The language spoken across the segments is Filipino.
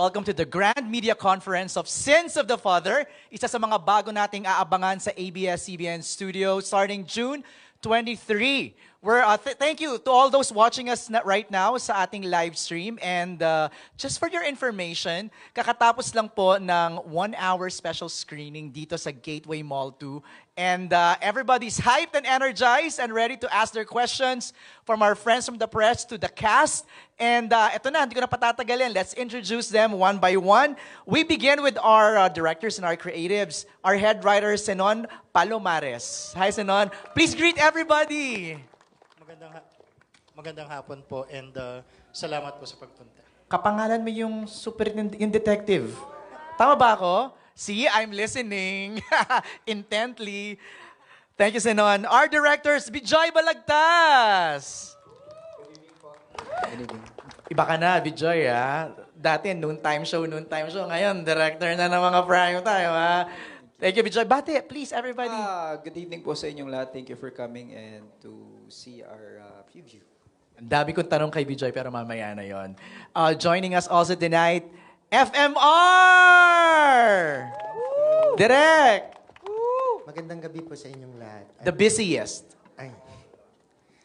Welcome to the Grand Media Conference of Sins of the Father. Isa sa mga bago nating aabangan sa ABS-CBN Studio starting June 23. We're, uh, th- thank you to all those watching us na- right now sa ating live stream. And uh, just for your information, kakatapos lang po ng one-hour special screening dito sa Gateway Mall 2. And uh, everybody's hyped and energized and ready to ask their questions from our friends from the press to the cast. And uh, ito na, hindi ko na patatagalin. Let's introduce them one by one. We begin with our uh, directors and our creatives. Our head writer, Senon Palomares. Hi, Senon. Please greet everybody. Magandang, ha- magandang hapon po and uh, salamat po sa pagpunta. Kapangalan mo yung super yung detective. Tama ba ako? See, I'm listening intently. Thank you, Senon. Our directors, Bijoy Balagtas. Iba ka na, Bijoy, ha? Dati, noon time show, noon time show. Ngayon, director na ng mga prime time, ha? Thank you, Bijoy. Bate, please, everybody. Ah, good evening po sa inyong lahat. Thank you for coming and to see our uh, preview. Ang dami kong tanong kay Bijoy, pero mamaya na yon. Uh, joining us also tonight, FMR! Direct! Magandang gabi po sa inyong lahat. The busiest. Ay,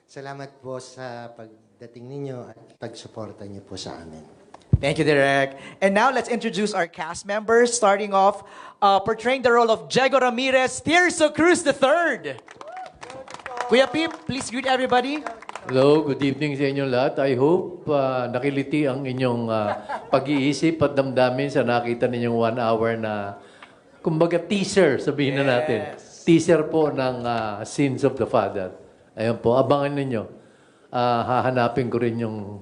salamat po sa pagdating ninyo at pagsuporta niyo po sa amin. Thank you, Direk. And now let's introduce our cast members, starting off uh, portraying the role of Diego Ramirez, Tirso Cruz III. Kuya Pip, please greet everybody. Hello, good evening sa inyong lahat. I hope uh, nakiliti ang inyong uh, pag-iisip at damdamin sa nakita ninyong one hour na, kumbaga teaser, sabihin na natin. Teaser po ng uh, Sins of the Father. Ayun po, abangan ninyo. Uh, hahanapin ko rin yung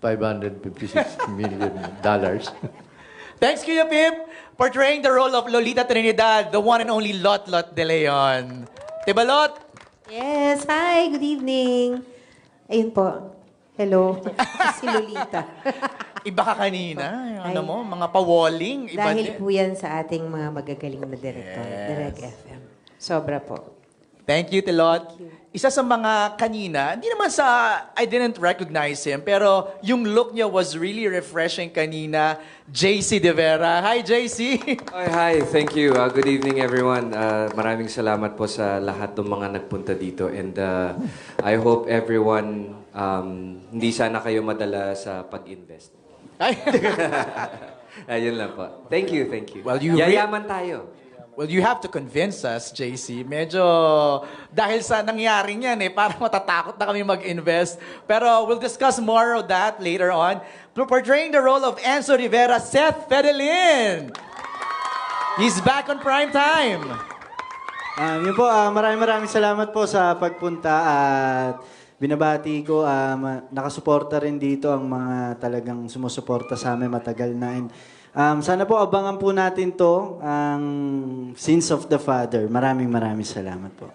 556 million dollars. Thanks, Kuya Pip, portraying the role of Lolita Trinidad, the one and only Lot Lot De Leon. Diba, Lot? Yes, hi, good evening. Ayun po. Hello, si Lolita. Iba ka kanina. Ano Ay. mo, mga pawalling. Iba Dahil din. po yan sa ating mga magagaling na direktor, Direct FM. Sobra po. Thank you, Tilot. Isa sa mga kanina, hindi naman sa, I didn't recognize him, pero yung look niya was really refreshing kanina. JC De Vera. Hi, JC! Hi, hi. Thank you. Uh, good evening, everyone. Uh, maraming salamat po sa lahat ng mga nagpunta dito. And uh, I hope everyone, um, hindi sana kayo madala sa pag-invest. Ay, Ayun lang po. Thank you, thank you. Well, you Yayaman tayo. Well, you have to convince us, JC. Medyo, dahil sa nangyari niyan eh, parang matatakot na kami mag-invest. Pero we'll discuss more of that later on. Portraying the role of Enzo Rivera, Seth Fedelin. He's back on prime time. Um, yun po, ah, maraming maraming salamat po sa pagpunta at binabati ko, um, nakasuporta rin dito ang mga talagang sumusuporta sa amin matagal na. And, um, sana po abangan po natin to, ang Sins of the Father. Maraming maraming salamat po.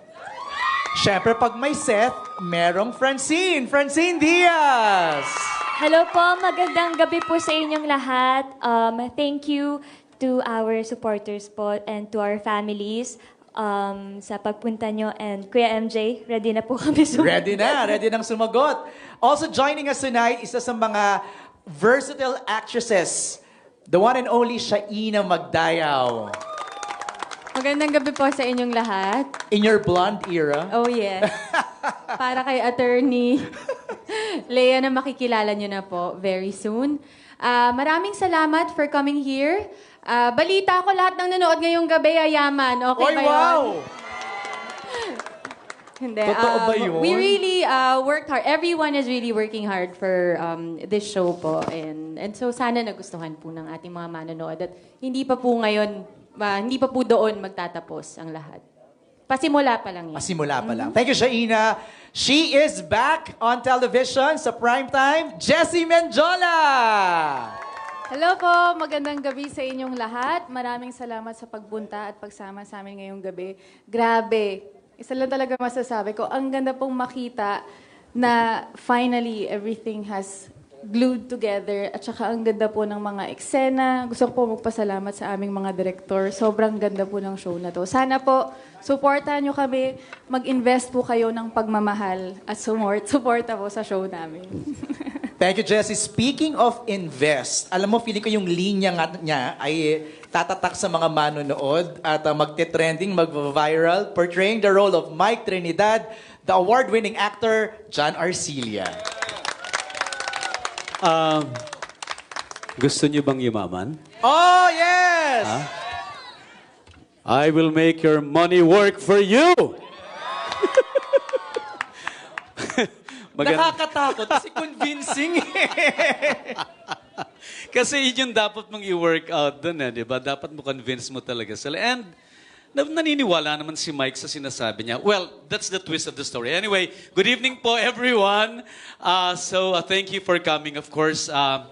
Siyempre, pag may Seth, merong Francine. Francine Diaz! Hello po, magandang gabi po sa inyong lahat. Um, thank you to our supporters po and to our families um, sa pagpunta nyo. And Kuya MJ, ready na po kami sumunod. Ready na, ready nang sumagot. Also joining us tonight, isa sa mga versatile actresses, the one and only Shaina Magdayaw. Magandang gabi po sa inyong lahat. In your blonde era. Oh yes. Para kay attorney Lea na makikilala nyo na po very soon. Ah, maraming salamat for coming here. Ah, balita ko lahat ng nanood ngayong gabi ayaman. Okay Oy, ba yun? wow! Hindi. Totoo ba um, yun? We really uh, worked hard. Everyone is really working hard for um, this show po. And, and so sana nagustuhan po ng ating mga manonood. At hindi pa po ngayon, ah, hindi pa po doon magtatapos ang lahat. Pasimula pa lang yan. Pasimula pa lang. Thank you, Shaina. She is back on television sa primetime, Jessie Menjola! Hello po, magandang gabi sa inyong lahat. Maraming salamat sa pagpunta at pagsama sa amin ngayong gabi. Grabe, isa lang talaga masasabi ko, ang ganda pong makita na finally everything has glued together at saka ang ganda po ng mga eksena. Gusto ko po magpasalamat sa aming mga direktor. Sobrang ganda po ng show na to. Sana po, supportahan nyo kami, mag-invest po kayo ng pagmamahal at sumort, suporta po sa show namin. Thank you, Jessie. Speaking of invest, alam mo, feeling ko yung linya nga niya ay tatatak sa mga manonood at uh, magte-trending, mag-viral, portraying the role of Mike Trinidad, the award-winning actor, John Arcilia. Um, gusto niyo bang yumaman? Oh, yes! I will make your money work for you! Maganda. Nakakatakot kasi convincing eh. Kasi yun yung dapat mong i-work out dun eh, di ba? Dapat mo convince mo talaga sila. And na- naniniwala naman si Mike sa sinasabi niya. Well, that's the twist of the story. Anyway, good evening po everyone. Uh, so, uh, thank you for coming. Of course, uh,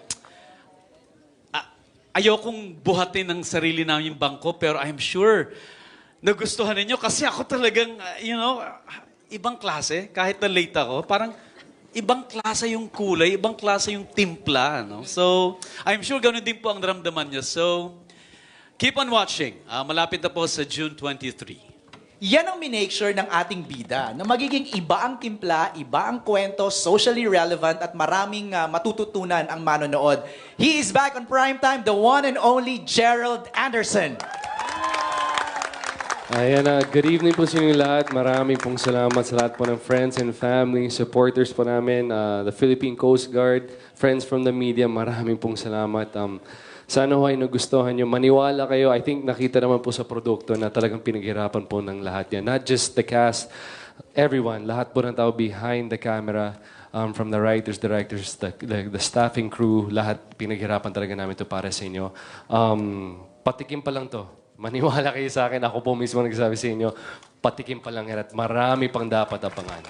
a- ayokong buhatin ng sarili namin yung bangko, pero I'm sure nagustuhan ninyo kasi ako talagang, uh, you know, uh, ibang klase. Kahit na late ako, parang ibang klase yung kulay, ibang klase yung timpla. No? So, I'm sure ganun din po ang naramdaman nyo. So, keep on watching. Ah, malapit na po sa June 23. Yan ang minake sure ng ating bida na magiging iba ang timpla, iba ang kwento, socially relevant at maraming ah, matututunan ang manonood. He is back on primetime, the one and only Gerald Anderson. Ayan na, good evening po sa inyo lahat. Maraming pong salamat sa lahat po ng friends and family, supporters po namin, uh, the Philippine Coast Guard, friends from the media, maraming pong salamat. Um, sana ho ay nagustuhan nyo. Maniwala kayo. I think nakita naman po sa produkto na talagang pinaghirapan po ng lahat yan. Not just the cast, everyone, lahat po ng tao behind the camera, um, from the writers, directors, the, the, the staffing crew, lahat pinaghirapan talaga namin to para sa inyo. Um, patikim pa lang to. Maniwala kayo sa akin, ako po mismo nagsasabi sa inyo, patikim pa lang yan at marami pang dapat abangan.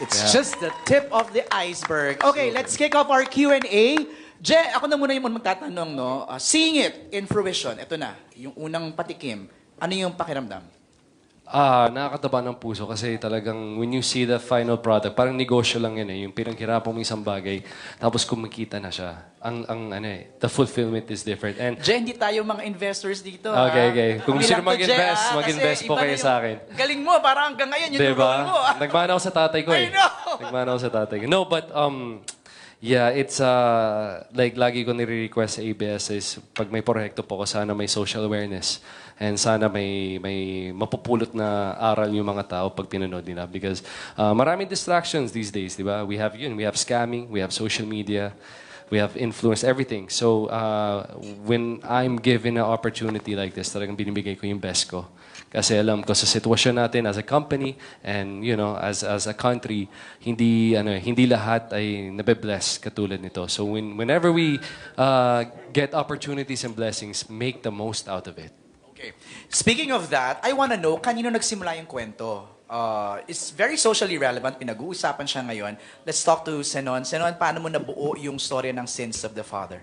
It's just the tip of the iceberg. Okay, let's kick off our Q&A. Je, ako na muna yung magtatanong, no? Uh, seeing it in fruition, ito na, yung unang patikim. Ano yung pakiramdam? Ah, nakakataba ng puso kasi talagang when you see the final product, parang negosyo lang yan eh. Yung pinaghirapan mo isang bagay, tapos kumikita na siya. Ang, ang ano eh, the fulfillment is different. And Je, hindi tayo mga investors dito. Okay, ha? okay. Kung gusto Bilang nyo to, Je, mag-invest, ha? mag-invest po iba kayo na sa yung akin. Galing mo, parang hanggang ngayon, yun yung Diba? role mo. ah. Nagmana ako sa tatay ko I eh. know. Nagmana ako sa tatay ko. No, but um, yeah, it's uh, like lagi ko nire-request sa ABS is pag may proyekto po ko, sana may social awareness. And sana may may mapupulot na aral yung mga tao pag pinanood nila. Because uh, maraming distractions these days, di ba? We have yun, we have scamming, we have social media, we have influence, everything. So uh, when I'm given an opportunity like this, talagang binibigay ko yung best ko. Kasi alam ko sa sitwasyon natin as a company and you know as as a country hindi ano eh, hindi lahat ay nabe-bless katulad nito. So when whenever we uh, get opportunities and blessings, make the most out of it. Okay. Speaking of that, I wanna know, kanino nagsimula yung kwento? Uh, it's very socially relevant. Pinag-uusapan siya ngayon. Let's talk to Senon. Senon, paano mo nabuo yung story ng Sins of the Father?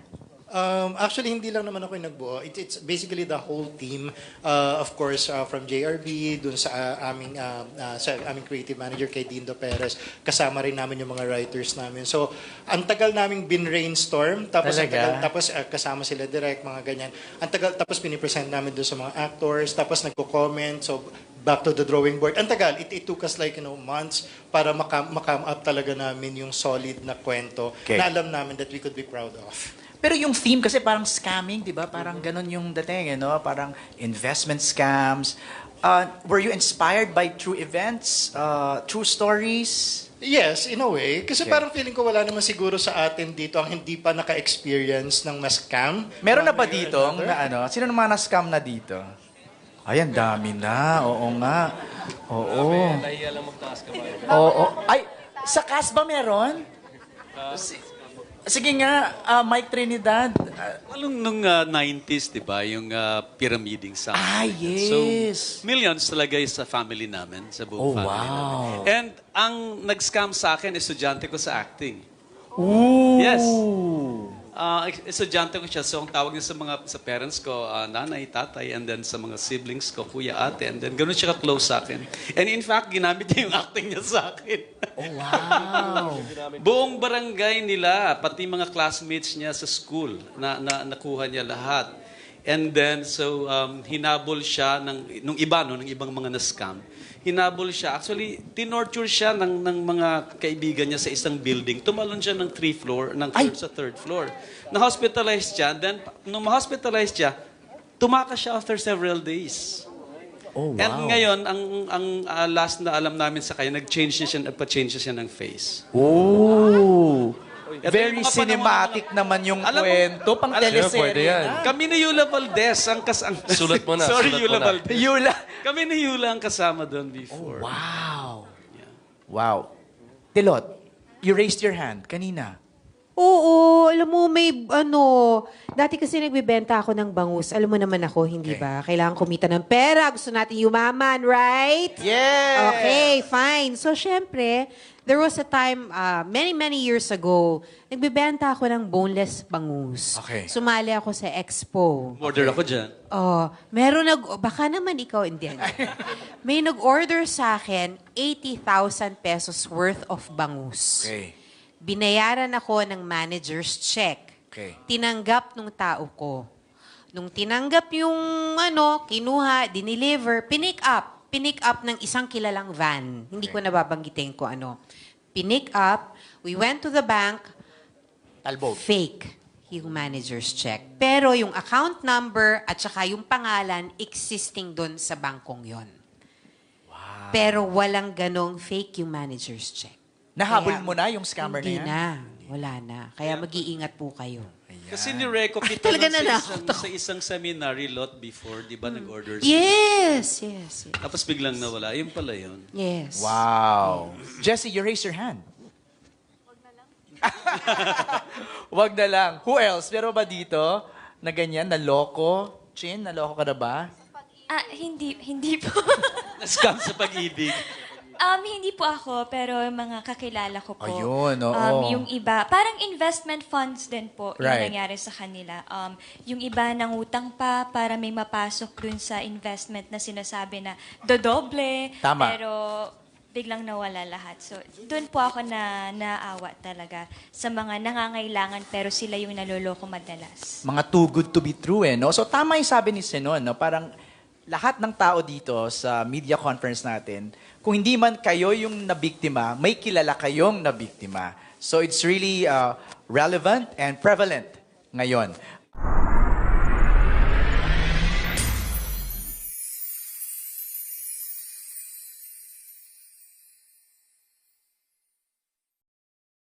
Um, actually, hindi lang naman ako yung nagbuo. It, it's basically the whole team. Uh, of course, uh, from JRB, dun sa uh, aming, uh, uh, sa aming creative manager kay Dindo Perez. Kasama rin namin yung mga writers namin. So, ang tagal naming bin-rainstorm. Tapos, ang tagal, tapos uh, kasama sila direct, mga ganyan. Ang tagal, tapos pinipresent namin dun sa mga actors. Tapos nagko-comment. So, back to the drawing board. Ang tagal. It, it took us like, you know, months para makam, makam up talaga namin yung solid na kwento Okay. na alam namin that we could be proud of. Pero yung theme kasi parang scamming, di ba? Parang ganun yung dating, eh, no? Parang investment scams. Uh, were you inspired by true events, uh, true stories? Yes, in a way. Kasi Okay. parang feeling ko wala naman siguro sa atin dito ang hindi pa naka-experience ng ma-scam. Meron na ba dito na ano? Sino naman na-scam na dito? Ay, ang dami na. Oo nga. Oo. Oo. Ay, sa CAS ba meron? Si- Sige nga, ah, Mike Trinidad. ah, Walong nung uh, 90s, di ba? Yung uh, pyramiding sa Ah, yes. So, millions talaga yung sa family namin, sa Oh, buong family wow. namin. And ang nag-scam sa akin, estudyante ko sa acting. Ooh. Yes. Ah, estudyante ko siya. So, ang tawag niya sa mga sa parents ko, ah, nanay, tatay, and then sa mga siblings ko, kuya, ate, and then ganun siya ka-close sa akin. And in fact, ginamit niya yung acting niya sa akin. Oh, wow. Buong barangay nila, pati mga classmates niya sa school, na, na nakuha niya lahat. And then, so, um, hinabol siya ng, nung iba, no, ng ibang mga na-scam. Hinabol siya. Actually, tinorture siya ng, ng mga kaibigan niya sa isang building. Tumalon siya ng three floor, ng third sa third floor. Na-hospitalize siya. Then, nung ma-hospitalize siya, tumakas siya after several days. Oh, wow. And ngayon, ang, ang ah, last na alam namin sa kanya, nag-change na siya, nagpa-change na siya ng face. Oh! Ito Very cinematic naman yung Alam mo- kwento, pang Alam- teleserye pwede yan. na. Kami ni Yula Valdez ang kasama. Sulat mo na, Sorry, sulat mo Yula na. Valdez. Yula. Kami ni Yula ang kasama doon before. Wow. Wow. Delot, you raised your hand kanina. Oo, alam mo, may ano, dati kasi nagbibenta ako ng bangus. Alam mo naman ako, hindi Okay. ba? Kailangan kumita ng pera. Gusto natin yumaman, right? Yeah! Okay, fine. So, syempre, there was a time, uh, many, many years ago, nagbibenta ako ng boneless bangus. Okay. Sumali ako sa expo. Order ako dyan. Oh, meron nag baka naman ikaw hindi. May nag-order sa akin 80,000 pesos worth of bangus. Okay. Binayaran ako ng manager's check. Okay. Tinanggap nung tao ko. Nung tinanggap yung ano, kinuha, dineliver, pinick up. Pinick up ng isang kilalang van. Hindi ko nababanggitin ko ano. Pinick up, we went to the bank, Talbog. fake yung manager's check. Pero yung account number at saka yung pangalan existing doon sa bangkong yon. Pero walang ganong fake yung manager's check. Nahabol Kaya- mo na yung scammer Hindi na yan? na. Wala na. Kaya mag-iingat po kayo. Kasi ni-reco kita Talaga lang sa na isang, sa isang seminary lot before, di ba, nag-order siya? Yes, yes, yes. Tapos biglang nawala. Yun pala yun. Yes. Wow. Jesse, you raise your hand. Wag na lang. Who else? Pero ba dito na ganyan, naloko? Chin, naloko ka na ba? Ah, hindi, hindi po. Na-scam sa pag-ibig. Um, hindi po ako, pero mga kakilala ko po. Ayun, oo. Um, yung iba, parang investment funds din po yung Right. nangyari sa kanila. Um, yung iba nangutang pa para may mapasok dun sa investment na sinasabi na dodoble. Tama. Pero biglang nawala lahat. So, doon po ako na naawa talaga sa mga nangangailangan pero sila yung naloloko madalas. Mga too good to be true eh, no? So tama yung sabi ni Senon, no? Parang lahat ng tao dito sa media conference natin, kung hindi man kayo yung nabiktima, may kilala kayong nabiktima. So it's really uh, relevant and prevalent ngayon.